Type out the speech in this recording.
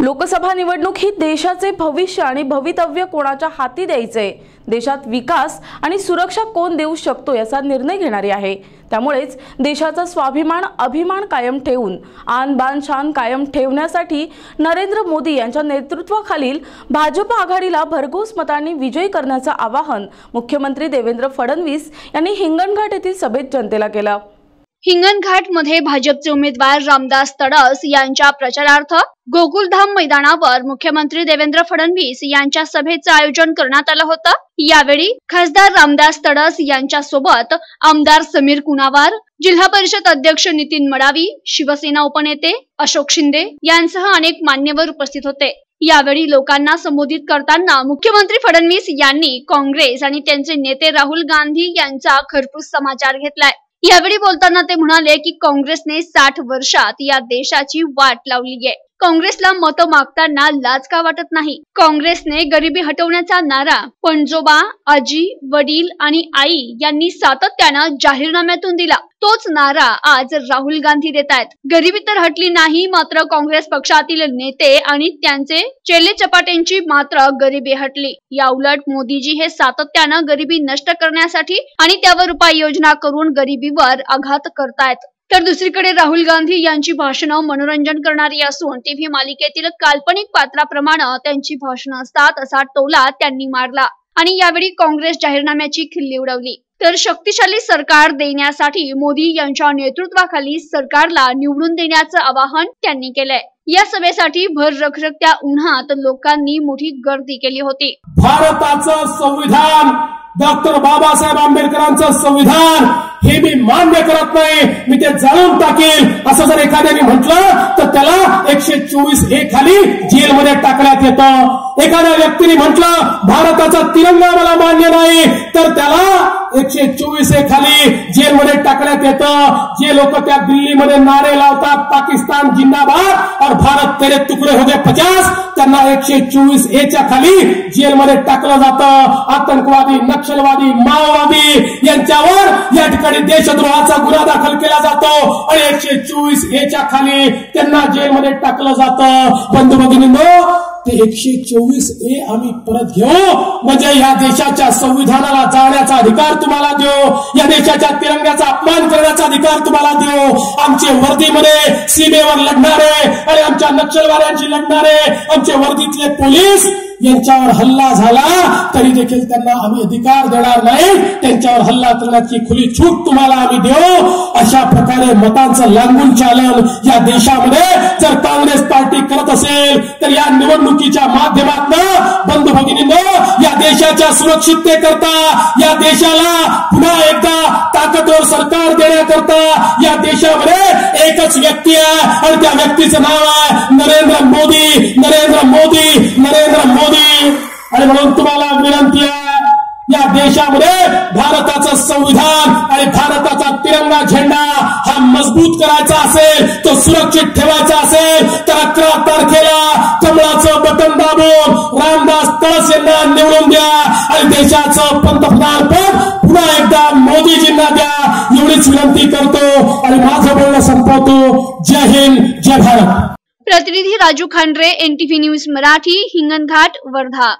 लोकसभा निवडणूक ही देशाचे भविष्य आणि भवितव्य कोणाच्या हाती द्यायचे? देशात विकास आणि सुरक्षा कोण देऊ शकतो याचा निर्णय घेणारी आहे. त्यामुळेच देशाचा स्वाभिमान अभिमान कायम ठेवून आन बान शान कायम ठेवण्यासाठी नरेंद्र मोदी यांच्या नेतृत्वाखालील भाजप आघाडीला भरघोस मतांनी विजयी करण्याचं आवाहन मुख्यमंत्री देवेंद्र फडणवीस यांनी हिंगणघाट येथील सभेत जनतेला केलं. हिंगणघाटमध्ये भाजपचे उमेदवार रामदास तडस यांच्या प्रचारार्थ गोकुलधाम मैदानावर मुख्यमंत्री देवेंद्र फडणवीस यांच्या सभेचं आयोजन करण्यात आलं होतं. यावेळी खासदार रामदास तडस यांच्या सोबत आमदार समीर कुणावार जिल्हा परिषद अध्यक्ष नितीन मडावी शिवसेना उपनेते अशोक शिंदे यांसह अनेक मान्यवर उपस्थित होते. यावेळी लोकांना संबोधित करताना मुख्यमंत्री फडणवीस यांनी काँग्रेस आणि त्यांचे नेते राहुल गांधी यांचा खरपूस समाचार घेतलाय. यावेळी बोलताना ते म्हणाले की काँग्रेसने साठ वर्षात या देशाची वाट लावली आहे. काँग्रेसला मतं मागताना लाज का वाटत नाही? काँग्रेसने गरिबी हटवण्याचा नारा. पणजोबा आजी वडील आणि आई यांनी सातत्यानं जाहीरनाम्यातून दिला. तोच नारा आज राहुल गांधी देत आहेत. गरिबी तर हटली नाही मात्र काँग्रेस पक्षातील नेते आणि त्यांचे चेले चपाट्यांची मात्र गरिबी हटली. या उलट मोदीजी हे सातत्यानं गरिबी नष्ट करण्यासाठी आणि त्यावर उपाययोजना करून गरिबीवर आघात करतायत. तर दुसरीकडे राहुल गांधी यांची भाषणं मनोरंजन करणारी असून टीव्ही मालिकेतील काल्पनिक पात्राप्रमाणे त्यांची भाषणं असतात असा टोला त्यांनी मारला. आणि यावेळी काँग्रेस जाहीरनाम्याची खिल्ली उडवली. तर शक्तिशाली सरकार देण्यासाठी मोदी यांच्या नेतृत्वाखाली सरकारला निवडून देण्याचं आवाहन त्यांनी केलंय. या सभेसाठी भर रखरखत्या उन्हात लोकांनी मोठी गर्दी केली होती. भारताचं संविधान डॉक्टर बाबासाहेब आंबेडकरांचं संविधान हे मी मान्य करत नाही. मी ते जाळून टाकेल. असं जर एखाद्याने म्हटलं तर त्याला एकशे चोवीस ए खाली जेलमध्ये टाकण्यात येतं. एखाद्या व्यक्तीने म्हटलं भारताचा तिरंगा मला मान्य नाही तर त्याला एकशे चोवीस ए खाली जेलमध्ये टाकण्यात येतं. जे लोक त्या दिल्लीमध्ये नारे लावतात पाकिस्तान जिंदाबाद और भारत तेरे तुकडे होते पचास त्यांना एकशे चोवीस एच्या खाली जेलमध्ये टाकलं जातं. आतंकवादी नक्षलवादी माओवादी यांच्यावर या ठिकाणी देशद्रोहाचा गुन्हा दाखल केला जातो. आणि एकशे चोवीस एच्या खाली त्यांना जेलमध्ये टाकलं जातं. बंधू भगिनींनो ते एकशे चोवीस ए आम्ही परत घेऊ. म्हणजे या देशाच्या संविधानाला जाण्याचा अधिकार तुम्हाला देऊ. या देशाच्या तिरंग्याचा अपमान करण्याचा अधिकार तुम्हाला देऊ. आमचे वर्दीमध्ये सीमेवर लढणारे आणि आमच्या नक्षलवाद्यांशी लढणारे आमचे वर्दीतले पोलीस यांच्यावर हल्ला झाला तरी देखील त्यांना आम्ही अधिकार देणार नाही. त्यांच्यावर हल्ला करण्याची खुली छूट तुम्हाला आम्ही देऊ. अशा प्रकारे मतांचं लांबून चालन. या देशामध्ये जर करत असेल या देशाला पुन्हा एकदा ताकदवर सरकार देण्याकरता, या देशामध्ये एकच व्यक्ती आहे आणि त्या व्यक्तीचं नाव आहे नरेंद्र मोदी नरेंद्र मोदी नरेंद्र मोदी. आणि म्हणून तुम्हाला विनंती आहे, या देशामध्ये भारताचं संविधान आणि भारताचा तिरंगा झेंडा हा मजबूत करायचा असेल तो सुरक्षित ठेवायचा असेल तर अकरा तारखेला कमळाचं बटन दाबून रामदास तळस यांना निवडून द्या आणि देशाचं पंतप्रधान पद पुन्हा एकदा मोदीजींना द्या. एवढीच विनंती करतो आणि माझं बोलणं संपवतो. जय हिंद जय भारत. प्रतिनिधी राजू खांडरे एनटीव्ही न्यूज मराठी हिंगणघाट वर्धा.